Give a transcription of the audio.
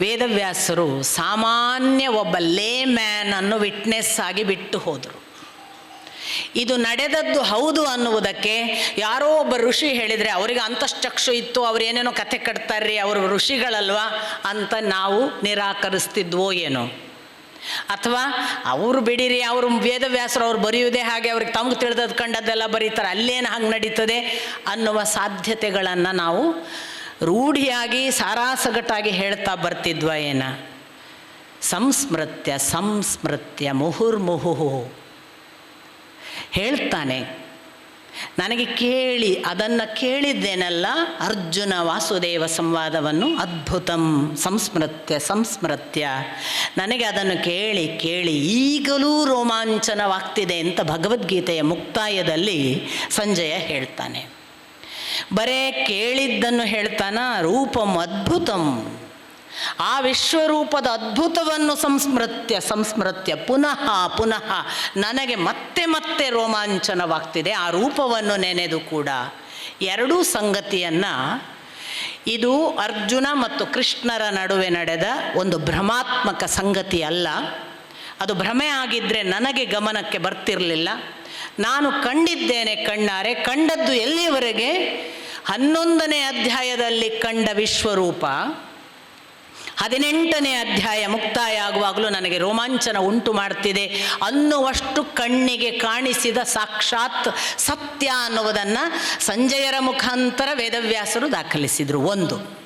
ವೇದವ್ಯಾಸರು ಸಾಮಾನ್ಯ ಒಬ್ಬ ಲೇ ಮ್ಯಾನ್ ಅನ್ನು ವಿಟ್ನೆಸ್ ಆಗಿ ಬಿಟ್ಟು ಹೋದರು. ಇದು ನಡೆದದ್ದು ಹೌದು ಅನ್ನುವುದಕ್ಕೆ ಯಾರೋ ಒಬ್ಬ ಋಷಿ ಹೇಳಿದರೆ ಅವರಿಗೆ ಅಂತಶ್ಚಕ್ಷು ಇತ್ತು, ಅವ್ರು ಏನೇನೋ ಕಥೆ ಕಟ್ತಾರ್ರಿ, ಅವರು ಋಷಿಗಳಲ್ವಾ ಅಂತ ನಾವು ನಿರಾಕರಿಸ್ತಿದ್ವೋ ಏನೋ. ಅಥವಾ ಅವರು ಬಿಡಿರಿ, ಅವರು ವೇದವ್ಯಾಸರು ಅವ್ರು ಬರೆಯುವುದೇ ಹಾಗೆ ಅವ್ರಿಗೆ ತಮ್ಗೆ ತಿಳಿದದ್ದು ಕಂಡದ್ದೆಲ್ಲ ಬರೀತಾರೆ, ಅಲ್ಲೇನು ಹಂಗೆ ನಡೀತದೆ ಅನ್ನುವ ಸಾಧ್ಯತೆಗಳನ್ನು ನಾವು ರೂಢಿಯಾಗಿ ಸಾರಾಸಗಟಾಗಿ ಹೇಳ್ತಾ ಬರ್ತಿದ್ವ ಏನ? ಸಂಸ್ಮೃತ್ಯ ಸಂಸ್ಮೃತ್ಯ ಮುಹುರ್ಮುಹು ಹೇಳ್ತಾನೆ. ನನಗೆ ಕೇಳಿ, ಅದನ್ನು ಕೇಳಿದ್ದೇನಲ್ಲ ಅರ್ಜುನ ವಾಸುದೇವ ಸಂವಾದವನ್ನು? ಅದ್ಭುತಂ, ಸಂಸ್ಮೃತ್ಯ ಸಂಸ್ಮೃತ್ಯ. ನನಗೆ ಅದನ್ನು ಕೇಳಿ ಕೇಳಿ ಈಗಲೂ ರೋಮಾಂಚನವಾಗ್ತಿದೆ ಅಂತ ಭಗವದ್ಗೀತೆಯ ಮುಕ್ತಾಯದಲ್ಲಿ ಸಂಜಯ ಹೇಳ್ತಾನೆ. ಬರೇ ಕೇಳಿದ್ದನ್ನು ಹೇಳ್ತಾನ ರೂಪಂ ಅದ್ಭುತಂ. ಆ ವಿಶ್ವರೂಪದ ಅದ್ಭುತವನ್ನು ಸಂಸ್ಮೃತ್ಯ ಸಂಸ್ಮೃತ್ಯ ಪುನಃ ಪುನಃ ನನಗೆ ಮತ್ತೆ ಮತ್ತೆ ರೋಮಾಂಚನವಾಗ್ತಿದೆ. ಆ ರೂಪವನ್ನು ನೆನೆದು ಕೂಡ ಎರಡೂ ಸಂಗತಿಯನ್ನು ಇದು ಅರ್ಜುನ ಮತ್ತು ಕೃಷ್ಣರ ನಡುವೆ ನಡೆದ ಒಂದು ಭ್ರಮಾತ್ಮಕ ಸಂಗತಿ ಅಲ್ಲ. ಅದು ಭ್ರಮೆ ಆಗಿದ್ದರೆ ನನಗೆ ಗಮನಕ್ಕೆ ಬರ್ತಿರಲಿಲ್ಲ. ನಾನು ಕಂಡಿದ್ದೇನೆ ಕಣ್ಣಾರೆ, ಕಂಡದ್ದು ಎಲ್ಲಿಯವರೆಗೆ? ಹನ್ನೊಂದನೇ ಅಧ್ಯಾಯದಲ್ಲಿ ಕಂಡ ವಿಶ್ವರೂಪ, ಹದಿನೆಂಟನೇ ಅಧ್ಯಾಯ ಮುಕ್ತಾಯ ಆಗುವಾಗಲೂ ನನಗೆ ರೋಮಾಂಚನ ಉಂಟು ಮಾಡ್ತಿದೆ. ಅನ್ನುವಷ್ಟು ಕಣ್ಣಿಗೆ ಕಾಣಿಸಿದ ಸಾಕ್ಷಾತ್ ಸತ್ಯ ಅನ್ನುವುದನ್ನು ಸಂಜಯರ ಮುಖಾಂತರ ವೇದವ್ಯಾಸರು ದಾಖಲಿಸಿದರು. ಒಂದು